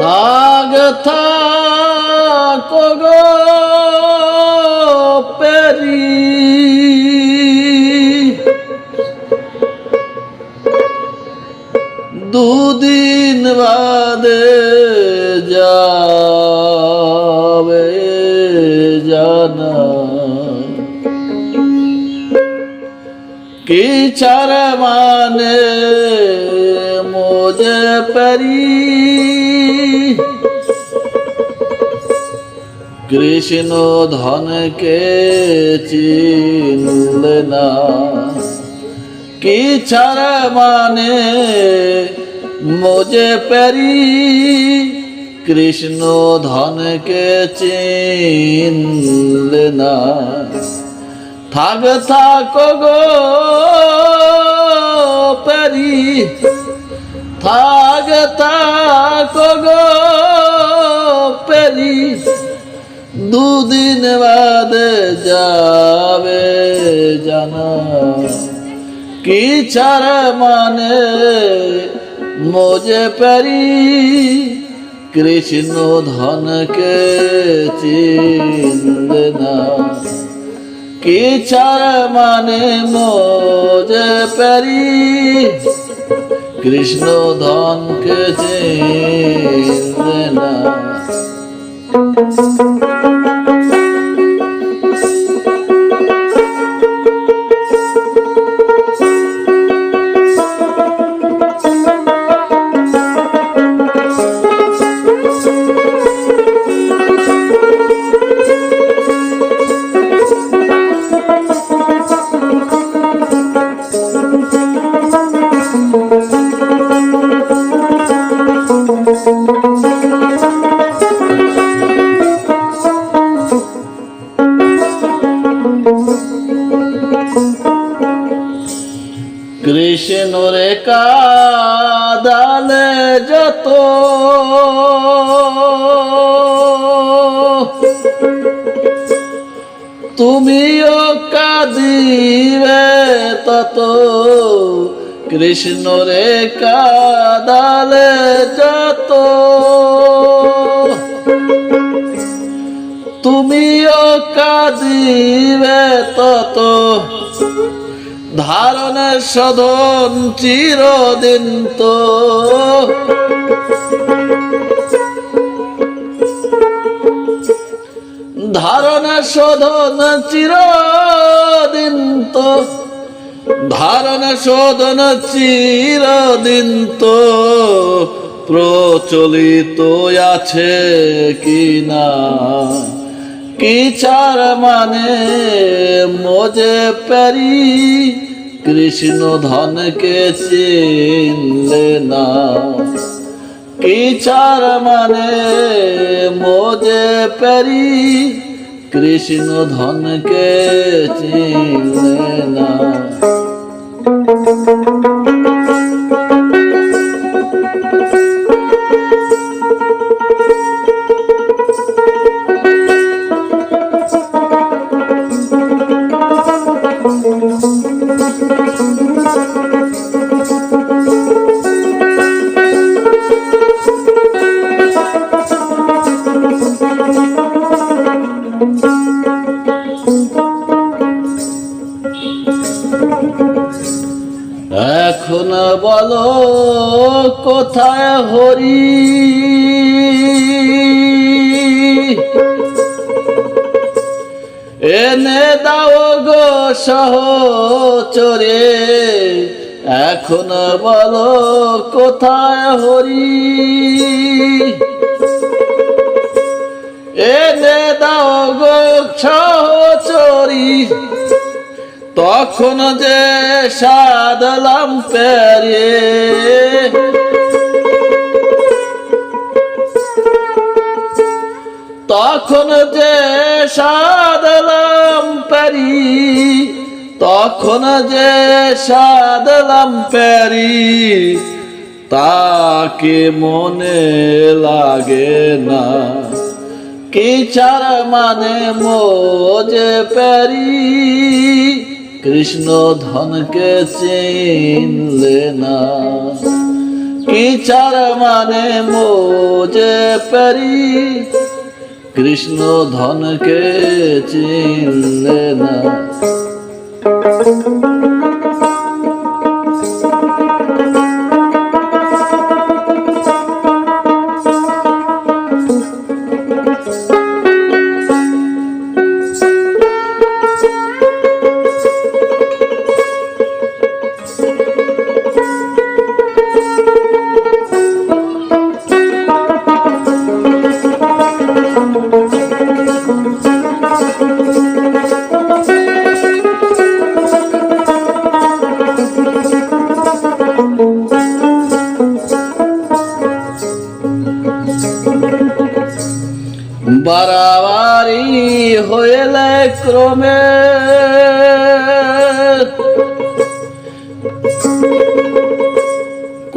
থাক থাক গো পেরি। দুদিন বাদে যাবে জানা কি চার মানে মোজে পরি কৃষ্ণ ধনকে চিনলে না। কি চার মানে মোজে পরি কৃষ্ণ ধনকে চিনলে না। থাক থাক গো পরি থাক থাক গো পরি দুদিন বাদে যাবে জানা। কি চার মানে মোজে পরি কৃষ্ণ ধনকে চিনলে না কি চার মানে মোজে পরি কৃষ্ণ ধনকে চিনলে না কৃষ্ণ রে কাদালে যত। তুমিও কাঁদিবে তত। কৃষ্ণ রে কাদালে যত। তুমিও কাঁদিবে তত। ধারণের সদন চিরদিন তো। ধারণের শোধন চিরদিন তো। ধারণা শোধন চিরদিন তো। প্রচলিত আছে কি না কি চার মানে মোজে পেরি কৃষ্ণ ধনকে চিনলে না। কিচার মানে মোজে পেরি কৃষ্ণ ধনকে চিনলে না। এখন বলো, কোথায় হরি? এনে দাও গো সহচরে, এখন বলো, কোথায় হরি? এনে দাও গো সহচরি তখন যে সাদলাম পেরে। তখন যে সাদলাম পেরি, তখন যে সাদলাম পেরি, তাকে মনে লাগে না। কি চার মানে মোজে প্যারি কৃষ্ণ ধনকে চিনলে না। কি চার মানে মোজে পেরি? কৃষ্ণ ধনকে চিনলে না।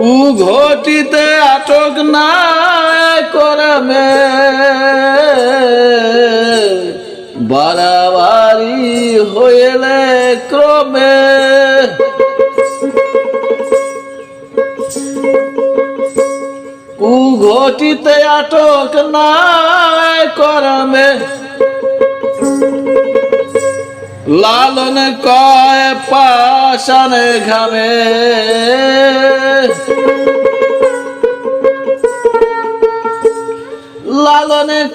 কুঘটিতে আটক না করমে বাড়াবাড়ি হইলে ক্রমে। কুঘটিতে আটক না করমে লালন কয় পাশান ঘামে।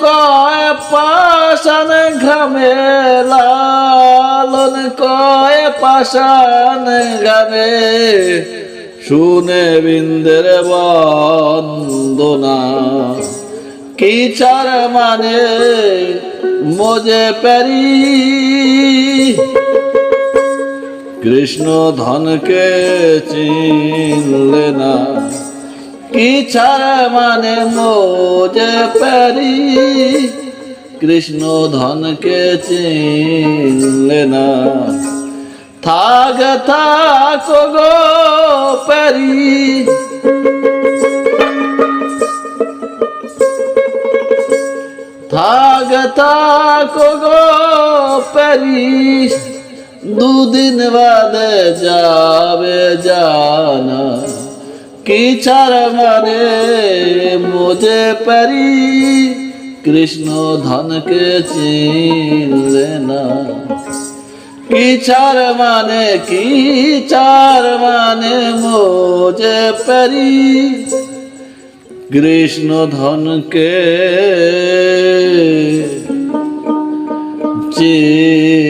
কয় পাশান ঘামে লালন কয় পাশান ঘামে শুনে বিন্দের বন্দনা, কি চার মানে মোজে প্যারি। কৃষ্ণ ধনকে চিনলে না মানে মোজে প্যারি? কৃষ্ণ ধনকে চিনলে না। থাক থাক গো প্যারি। থাক থাক গো প্যারি। দুদিন বাদে যাবে জানা। কি ছাড় মানে মোজে পারি? কৃষ্ণ ধনকে চিনলে না। কি ছাড় মানে কি চার মানে মোজে পারি? কৃষ্ণ ধনকে চিনলে